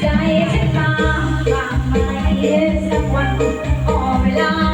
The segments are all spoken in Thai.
ใจฉันมาบ้าไหมสักวันขอเวลา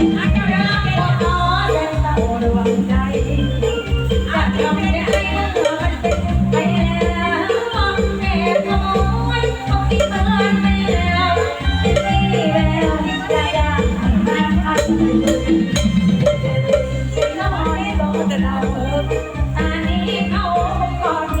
ตานี้เอาก่อน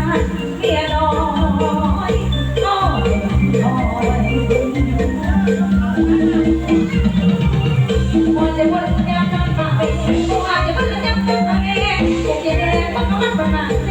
Baba.